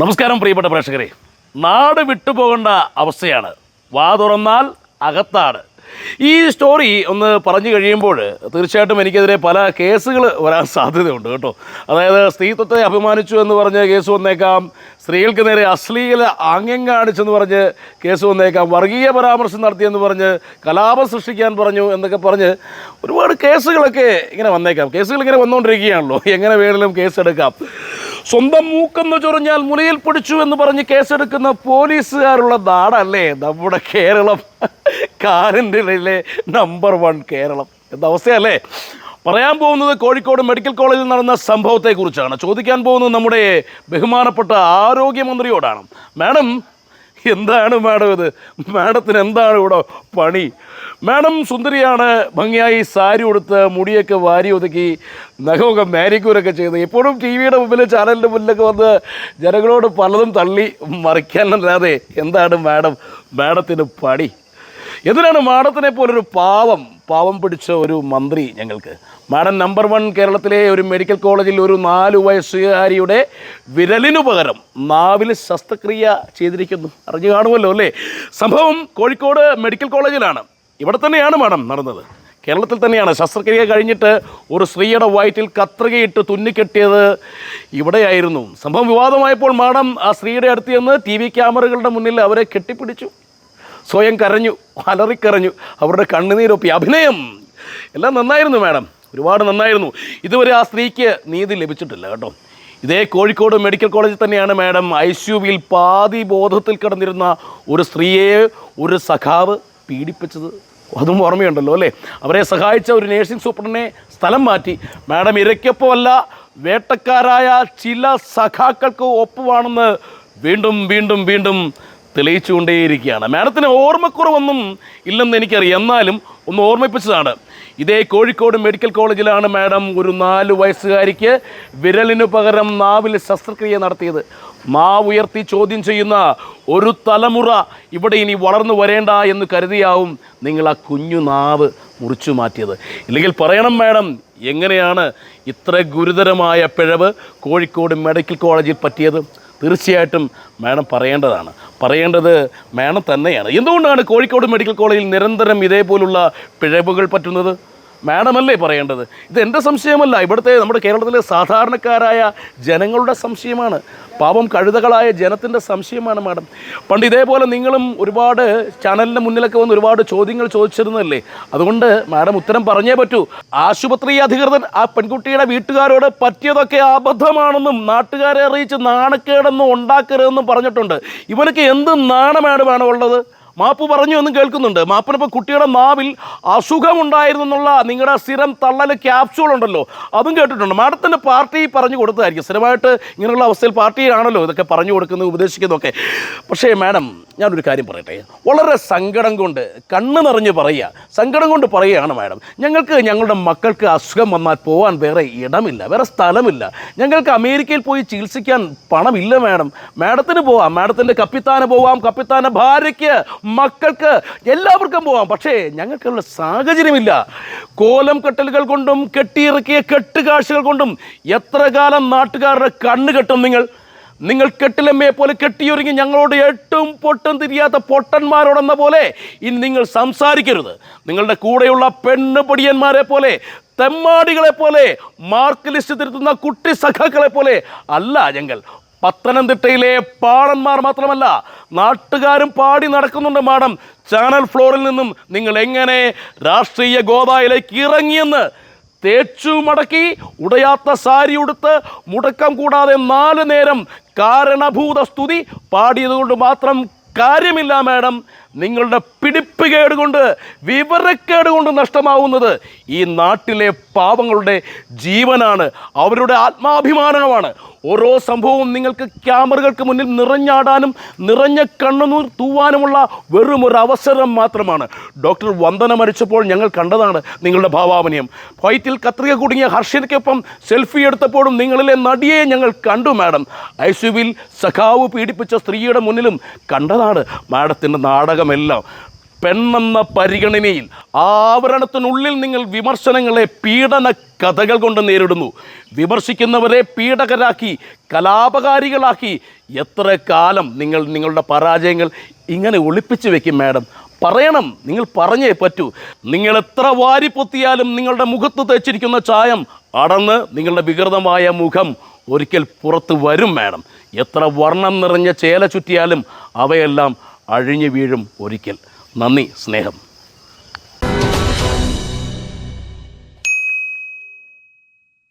നമസ്കാരം പ്രിയപ്പെട്ട പ്രേക്ഷകരെ. നാട് വിട്ടുപോകേണ്ട അവസ്ഥയാണ്. വാ തുറന്നാൽ അകത്താണ്. ഈ സ്റ്റോറി ഒന്ന് പറഞ്ഞു കഴിയുമ്പോൾ തീർച്ചയായിട്ടും എനിക്കെതിരെ പല കേസുകൾ വരാൻ സാധ്യതയുണ്ട് കേട്ടോ. അതായത് സ്ത്രീത്വത്തെ അഭിമാനിച്ചു എന്ന് പറഞ്ഞ് കേസ് വന്നേക്കാം സ്ത്രീകൾക്ക് നേരെ അശ്ലീല ആംഗ്യം കാണിച്ചെന്ന് പറഞ്ഞ് കേസ് വന്നേക്കാം വർഗീയ പരാമർശം നടത്തിയെന്ന് പറഞ്ഞ് കലാപം സൃഷ്ടിക്കാൻ പറഞ്ഞു എന്നൊക്കെ പറഞ്ഞ് ഒരുപാട് കേസുകളൊക്കെ ഇങ്ങനെ വന്നേക്കാം. കേസുകൾ ഇങ്ങനെ വന്നുകൊണ്ടിരിക്കുകയാണല്ലോ എങ്ങനെ വേണമെങ്കിലും കേസെടുക്കാം. സ്വന്തം മൂക്കെന്ന് ചൊറിഞ്ഞാൽ മുലയിൽ പിടിച്ചു എന്ന് പറഞ്ഞ് കേസെടുക്കുന്ന പോലീസുകാരുള്ള നാടല്ലേ നമ്മുടെ കേരളം. കാരന്റിലെ നമ്പർ വൺ കേരളം. എന്ന അവസ്ഥയല്ലേ? പറയാൻ പോകുന്നത് കോഴിക്കോട് മെഡിക്കൽ കോളേജിൽ നടന്ന സംഭവത്തെക്കുറിച്ചാണ്. ചോദിക്കാൻ പോകുന്നത് നമ്മുടെ ബഹുമാനപ്പെട്ട ആരോഗ്യമന്ത്രിയോടാണ്. മാഡം എന്താണ് മാഡം ഇത്? മാഡത്തിന് എന്താണ് ഇവിടെ പണി? മാഡം സുന്ദരിയാണ് ഭംഗിയായി സാരി ഉടുത്ത് മുടിയൊക്കെ വാരി ഒതുക്കി നഖമൊക്കെ മാരിക്കൂരൊക്കെ ചെയ്ത്. എപ്പോഴും ടി വിയുടെ മുമ്പിൽ ചാനലിന്റെ മുന്നിലൊക്കെ വന്ന് ജനങ്ങളോട് പലതും തള്ളി മറിക്കാനല്ലാതെ എന്താണ് മാഡം മാഡത്തിന് പണി? എന്തിനാണ് മാഡത്തിനെ പോലൊരു പാവം പാവം പിടിച്ച ഒരു മന്ത്രി ഞങ്ങൾക്ക്? മാഡം നമ്പർ വൺ കേരളത്തിലെ ഒരു മെഡിക്കൽ കോളേജിൽ ഒരു നാല് വയസ്സുകാരിയുടെ വിരലിനു പകരം നാവിൽ ശസ്ത്രക്രിയ ചെയ്തിരിക്കുന്നു. അറിഞ്ഞു കാണുമല്ലോ അല്ലേ? സംഭവം കോഴിക്കോട് മെഡിക്കൽ കോളേജിലാണ്. ഇവിടെ തന്നെയാണ് മാഡം നടന്നത്. കേരളത്തിൽ തന്നെയാണ്. ശസ്ത്രക്രിയ കഴിഞ്ഞിട്ട് ഒരു സ്ത്രീയുടെ വയറ്റിൽ കത്രികയിട്ട് തുന്നിക്കെട്ടിയത് ഇവിടെയായിരുന്നു. സംഭവം വിവാദമായപ്പോൾ മാഡം ആ സ്ത്രീയുടെ അടുത്ത് ചെന്ന് ടി വി ക്യാമറകളുടെ മുന്നിൽ അവരെ കെട്ടിപ്പിടിച്ചു. സ്വയം കരഞ്ഞു അലറിക്കരഞ്ഞു. അവരുടെ കണ്ണുനീരൊപ്പി. അഭിനയം. എല്ലാം നന്നായിരുന്നു മാഡം. ഒരുപാട് നന്നായിരുന്നു. ഇതുവരെ ആ സ്ത്രീക്ക് നീതി ലഭിച്ചിട്ടില്ല കേട്ടോ. ഇതേ കോഴിക്കോട് മെഡിക്കൽ കോളേജിൽ തന്നെയാണ് മാഡം ഐ സിയുവിൽ പാതി ബോധത്തിൽ കിടന്നിരുന്ന ഒരു സ്ത്രീയെ ഒരു സഖാവ് പീഡിപ്പിച്ചത്. അതും ഓർമ്മയുണ്ടല്ലോ അല്ലേ? അവരെ സഹായിച്ച ഒരു നേഴ്സിംഗ് സൂപ്രണ്ടിനെ സ്ഥലം മാറ്റി. മാഡം ഇരയ്ക്കൊപ്പമല്ല വേട്ടക്കാരായ ചില സഖാക്കൾക്ക് ഒപ്പമാണെന്ന് വീണ്ടും വീണ്ടും വീണ്ടും തെളിയിച്ചുകൊണ്ടേയിരിക്കുകയാണ്. മാഡത്തിന് ഓർമ്മക്കുറവൊന്നും ഇല്ലെന്ന് എനിക്കറിയാം. എന്നാലും ഒന്ന് ഓർമ്മിപ്പിച്ചതാണ്. ഇതേ കോഴിക്കോട് മെഡിക്കൽ കോളേജിലാണ് മാഡം ഒരു നാല് വയസ്സുകാരിക്ക് വിരലിനു പകരം നാവിൽ ശസ്ത്രക്രിയ നടത്തിയത്. മാവുയർത്തി ചോദ്യം ചെയ്യുന്ന ഒരു തലമുറ ഇവിടെ ഇനി വളർന്നു വരേണ്ട എന്ന് കരുതിയാവും നിങ്ങൾ ആ കുഞ്ഞു നാവ് മുറിച്ചു മാറ്റിയത്. ഇല്ലെങ്കിൽ പറയണം മാഡം എങ്ങനെയാണ് ഇത്ര ഗുരുതരമായ പിഴവ് കോഴിക്കോട് മെഡിക്കൽ കോളേജിൽ പറ്റിയത്? തീർച്ചയായിട്ടും മാഡം പറയേണ്ടതാണ്. പറയേണ്ടത് മാഡം തന്നെയാണ്. എന്തുകൊണ്ടാണ് കോഴിക്കോട് മെഡിക്കൽ കോളേജിൽ നിരന്തരം ഇതേപോലുള്ള പിഴവുകൾ പറ്റുന്നത്? മാഡമല്ലേ പറയേണ്ടത്? ഇത് എന്റെ സംശയമല്ല. ഇവിടുത്തെ നമ്മുടെ കേരളത്തിലെ സാധാരണക്കാരായ ജനങ്ങളുടെ സംശയമാണ്. പാവം കഴുതകളായ ജനത്തിന്റെ സംശയമാണ് മാഡം. പണ്ട് ഇതേപോലെ നിങ്ങളും ഒരുപാട് ചാനലിന്റെ മുന്നിലൊക്കെ വന്ന് ഒരുപാട് ചോദ്യങ്ങൾ ചോദിച്ചിരുന്നല്ലേ അതുകൊണ്ട് മാഡം ഉത്തരം പറഞ്ഞേ പറ്റൂ. ആശുപത്രി അധികൃതർ ആ പെൺകുട്ടിയുടെ വീട്ടുകാരോട് പറ്റിയതൊക്കെ അബദ്ധമാണെന്നും നാട്ടുകാരെ അറിയിച്ച് നാണക്കേടെന്നും ഉണ്ടാക്കരുതെന്നും പറഞ്ഞിട്ടുണ്ട്. ഇവനക്ക് എന്ത് നാണമാണ് ഉള്ളത്? മാപ്പ് പറഞ്ഞു എന്നും കേൾക്കുന്നുണ്ട്. മാപ്പിനിപ്പോൾ കുട്ടിയുടെ നാവിൽ അസുഖമുണ്ടായിരുന്നു എന്നുള്ള നിങ്ങളുടെ സ്ഥിരം തള്ളൽ ക്യാപ്സ്യൂൾ ഉണ്ടല്ലോ അതും കേട്ടിട്ടുണ്ട്. മാഡത്തിന്റെ പാർട്ടി പറഞ്ഞു കൊടുത്തതായിരിക്കും. സ്ഥിരമായിട്ട് ഇങ്ങനെയുള്ള അവസ്ഥയിൽ പാർട്ടിയാണല്ലോ ഇതൊക്കെ പറഞ്ഞു കൊടുക്കുന്നത് ഉപദേശിക്കുന്നതൊക്കെ. പക്ഷേ മാഡം ഞാനൊരു കാര്യം പറയട്ടെ? വളരെ സങ്കടം കൊണ്ട് കണ്ണ് നിറഞ്ഞ് പറയുക. സങ്കടം കൊണ്ട് പറയുകയാണ് മാഡം. ഞങ്ങൾക്ക് ഞങ്ങളുടെ മക്കൾക്ക് അസുഖം വന്നാൽ പോകാൻ വേറെ ഇടമില്ല വേറെ സ്ഥലമില്ല. ഞങ്ങൾക്ക് അമേരിക്കയിൽ പോയി ചികിത്സിക്കാൻ പണമില്ല മാഡം. മാഡത്തിന് പോവാം. മാഡത്തിന്റെ കപ്പിത്താന് പോവാം. കപ്പിത്താന ഭാര്യയ്ക്ക് മക്കൾക്ക് എല്ലാവർക്കും പോവാം. പക്ഷേ ഞങ്ങൾക്കുള്ള സാഹചര്യമില്ല. കോലം കെട്ടലുകൾ കൊണ്ടും കെട്ടിയിറക്കിയ കെട്ടുകാഴ്ചകൾ കൊണ്ടും എത്ര കാലം നാട്ടുകാരുടെ കണ്ണ് കെട്ടും നിങ്ങൾ? നിങ്ങൾ കെട്ടിലമ്മയെ പോലെ കെട്ടിയൊരുങ്ങി ഞങ്ങളോട് എട്ടും പൊട്ടും തിരിയാത്ത പൊട്ടന്മാരോടെന്ന പോലെ ഇനി നിങ്ങൾ സംസാരിക്കരുത്. നിങ്ങളുടെ കൂടെയുള്ള പെണ്ണ് പൊടിയന്മാരെ പോലെ തെമ്മാടികളെ പോലെ മാർക്ക് ലിസ്റ്റ് തിരുത്തുന്ന കുട്ടി സഖാക്കളെ പോലെ അല്ല ഞങ്ങൾ. പത്തനംതിട്ടയിലെ പാടന്മാർ മാത്രമല്ല നാട്ടുകാരും പാടി നടക്കുന്നുണ്ട് മാഡം. ചാനൽ ഫ്ലോറിൽ നിന്നും നിങ്ങൾ എങ്ങനെ രാഷ്ട്രീയ ഗോദായിലേക്ക് ഇറങ്ങിയെന്ന് തേച്ചു മടക്കി ഉടയാത്ത സാരി ഉടുത്ത് മുടക്കം കൂടാതെ നാല് നേരം കാരണഭൂത സ്തുതി പാടിയതുകൊണ്ട് മാത്രം കാര്യമില്ല മാഡം. നിങ്ങളുടെ പിടിപ്പുകേട് കൊണ്ട് വിവരക്കേട് കൊണ്ട് നഷ്ടമാവുന്നത് ഈ നാട്ടിലെ പാവങ്ങളുടെ ജീവനാണ്. അവരുടെ ആത്മാഭിമാനമാണ്. ഓരോ സംഭവവും നിങ്ങൾക്ക് ക്യാമറകൾക്ക് മുന്നിൽ നിറഞ്ഞാടാനും നിറഞ്ഞ കണ്ണുനീർ തൂവാനുമുള്ള വെറും ഒരു അവസരം മാത്രമാണ്. ഡോക്ടർ വന്ദന മരിച്ചപ്പോൾ ഞങ്ങൾ കണ്ടതാണ് നിങ്ങളുടെ ഭാവാമനിയം ഫൈറ്റിൽ കത്രിക കുടുങ്ങിയ ഹർഷനയ്ക്കൊപ്പം സെൽഫി എടുത്തപ്പോഴും നിങ്ങളിലെ നടിയെ ഞങ്ങൾ കണ്ടു മാഡം. ഐസുവിൽ സഖാവ് പീഡിപ്പിച്ച സ്ത്രീയുടെ മുന്നിലും കണ്ടതാണ് മാഡത്തിന്റെ നാടകമെല്ലാം പെണ്ണെന്ന പരിഗണനയിൽ ആവരണത്തിനുള്ളിൽ നിങ്ങൾ വിമർശനങ്ങളെ പീഡന കഥകൾ കൊണ്ട് നേരിടുന്നു. വിമർശിക്കുന്നവരെ പീഡകരാക്കി കലാപകാരികളാക്കി എത്ര കാലം നിങ്ങൾ നിങ്ങളുടെ പരാജയങ്ങൾ ഇങ്ങനെ ഒളിപ്പിച്ചു വെക്കും മാഡം? പറയണം നിങ്ങൾ പറഞ്ഞേ പറ്റൂ. നിങ്ങൾ എത്ര വാരിപ്പൊത്തിയാലും നിങ്ങളുടെ മുഖത്ത് തേച്ചിരിക്കുന്ന ചായം അടന്ന് നിങ്ങളുടെ വികൃതമായ മുഖം ഒരിക്കൽ പുറത്ത് വരും മാഡം. എത്ര വർണം നിറഞ്ഞ ചേല ചുറ്റിയാലും അവയെല്ലാം അഴിഞ്ഞു വീഴും ഒരിക്കൽ. നന്ദി സ്നേഹം.